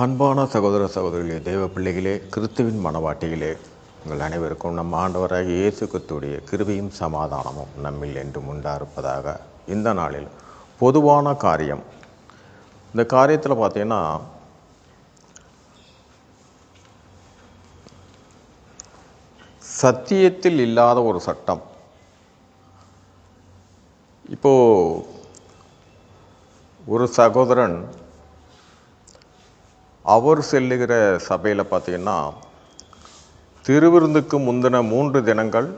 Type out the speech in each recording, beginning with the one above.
அன்பான சகோதர சகோதரிகளே தெய்வ பிள்ளைகளே கிறிஸ்துவின் மனவாட்டிகளே உங்கள் அனைவருக்கும் நம் ஆண்டவராக இயேசு கிறிஸ்துடைய கிருபையும் சமாதானமும் நம்மில் என்றும் உண்டாயிருப்பதாக இந்த நாளில் பொதுவான காரியம். இந்த காரியத்தில் பார்த்தீங்கன்னா சத்தியத்தில் இல்லாத ஒரு சட்டம். இப்போது ஒரு சகோதரன் அவர் செல்லுகிற சபையில் பார்த்தீங்கன்னா திருவிருந்துக்கு முந்தின மூன்று தினங்கள்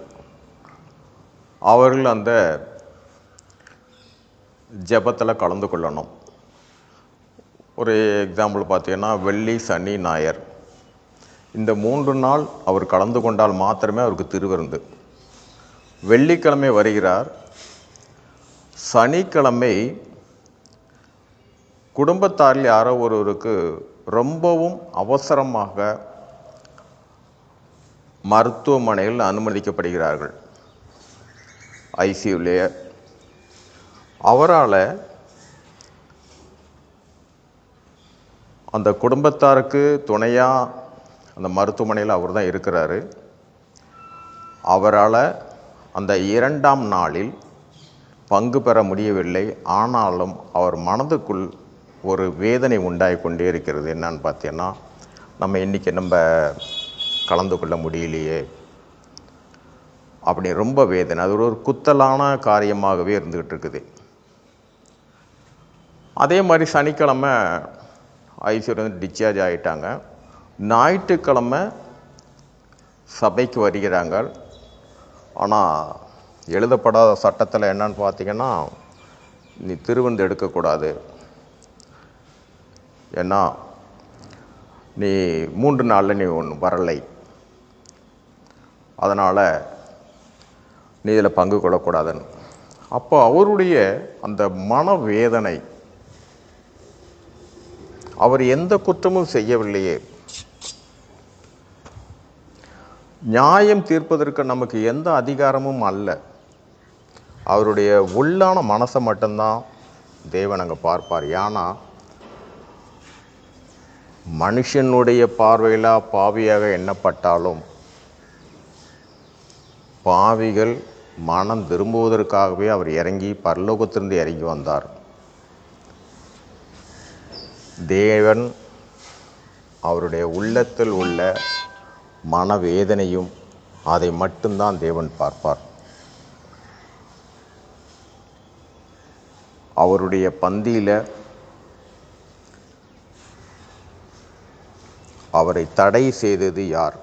அவர்கள் அந்த ஜெபத்தில் கலந்து கொள்ளணும். ஒரு எக்ஸாம்பிள் பார்த்தீங்கன்னா வெள்ளி சனி ஞாயர் இந்த மூன்று நாள் அவர் கலந்து கொண்டால் மாத்திரமே அவருக்கு திருவிருந்து. வெள்ளிக்கிழமை வருகிறார். சனிக்கிழமை குடும்பத்தாரில் யாரோ ஒருவருக்கு ரொம்பவும் அவசரமாக மருத்துவமனையில் அனுமதிக்கப்படுகிறார்கள். ஐசியூலேயே அவரால் அந்த குடும்பத்தாருக்கு துணையாக அந்த மருத்துவமனையில் அவர் தான் இருக்கிறாரு. அவரால் அந்த இரண்டாம் நாளில் பங்கு பெற முடியவில்லை. ஆனாலும் அவர் மனதுக்குள் ஒரு வேதனை உண்டாகி கொண்டே இருக்கிறது. என்னன்னு பார்த்தீங்கன்னா நம்ம இன்றைக்கி நம்ம கலந்து கொள்ள முடியலையே. அப்படி ரொம்ப வேதனை. அது ஒரு குத்தலான காரியமாகவே இருந்துக்கிட்டு இருக்குது அதே மாதிரி சனிக்கிழமை ஐசியூ வந்து டிஸ்சார்ஜ் ஆகிட்டாங்க ஞாயிற்றுக்கிழமை சபைக்கு வருகிறாங்க. ஆனால் எழுதப்படாத சட்டத்தில் என்னன்னு பார்த்தீங்கன்னா நீ திருவந்து எடுக்கக்கூடாது. ஏன்னா நீ மூன்று நாளில் நீ ஒன்று வரலை. அதனால் நீ இதில் பங்கு கொள்ளக்கூடாதுன்னு. அப்போ அவருடைய அந்த மனவேதனை அவர் எந்த குற்றமும் செய்யவில்லையே. நியாயம் தீர்ப்பதற்கு நமக்கு எந்த அதிகாரமும் அல்ல. அவருடைய உள்ளான மனசை மட்டும்தான் தேவன் அங்கே பார்ப்பார். ஏன்னா மனுஷனுடைய பார்வையில் பாவியாக எண்ணப்பட்டாலும் பாவிகள் மனம் திரும்புவதற்காகவே அவர் இறங்கி பரலோகத்திலிருந்து இறங்கி வந்தார். தேவன் அவருடைய உள்ளத்தில் உள்ள மனவேதனையும் அதை மட்டும்தான் தேவன் பார்ப்பார். அவருடைய பந்தியில் அவரை தடை செய்தது யார்?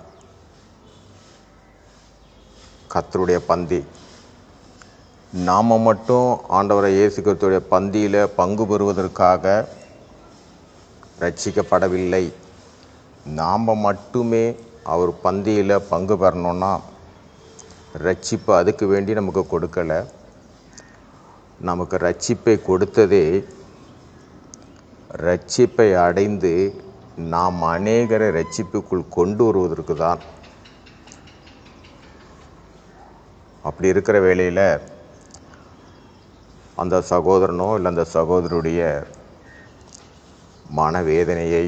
கத்தருடைய பந்தி. நாம் மட்டும் ஆண்டவரை இயேசு கிறிஸ்துடைய பந்தியில் பங்கு பெறுவதற்காக ரட்சிக்கப்படவில்லை. நாம் மட்டுமே அவர் பந்தியில் பங்கு பெறணும்னா ரட்சிப்பு அதுக்கு வேண்டி நமக்கு கொடுக்கலை. நமக்கு ரட்சிப்பை கொடுத்ததே ரட்சிப்பை அடைந்து நாம் அநேகரை ரட்சிப்புக்குள் கொண்டு வருவதற்கு தான். அப்படி இருக்கிற வேளையில் அந்த சகோதரனோ இல்லை அந்த சகோதரருடைய மனவேதனையை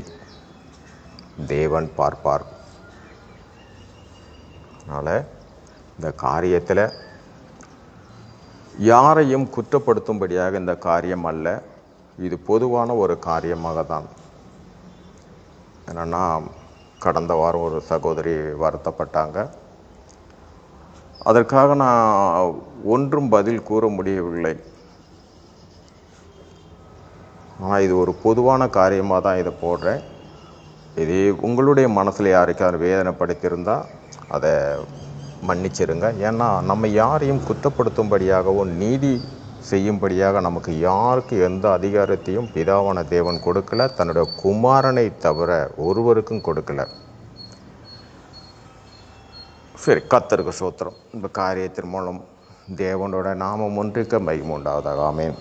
தேவன் பார்ப்பார். அதனால் இந்த காரியத்தில் யாரையும் குற்றப்படுத்தும்படியாக இந்த காரியம் அல்ல. இது பொதுவான ஒரு காரியமாக தான். என்னென்னா கடந்த வாரம் ஒரு சகோதரி வருத்தப்பட்டாங்க. அதற்காக நான் ஒன்றும் பதில் கூற முடியவில்லை. ஆனால் இது ஒரு பொதுவான காரியமாக தான் இதை போடுறேன். இது உங்களுடைய மனசில் யாருக்காவது வேதனைப்படுத்தியிருந்தால் அதை மன்னிச்சிருங்க. ஏன்னா நம்ம யாரையும் குத்தப்படுத்தும்படியாகவும் நீதி செய்யும்படியாக நமக்கு யாருக்கு எந்த அதிகாரத்தையும் பிதாவான தேவன் கொடுக்கல தன்னுடைய குமாரனை தவிர ஒருவருக்கும் கொடுக்கல. சரி கத்தருக்கு சோத்திரம். இந்த காரியத்தின் மூலம் தேவனோட நாமம் ஒன்றுக்க மகிமுண்டாவதாக ஆமேன்.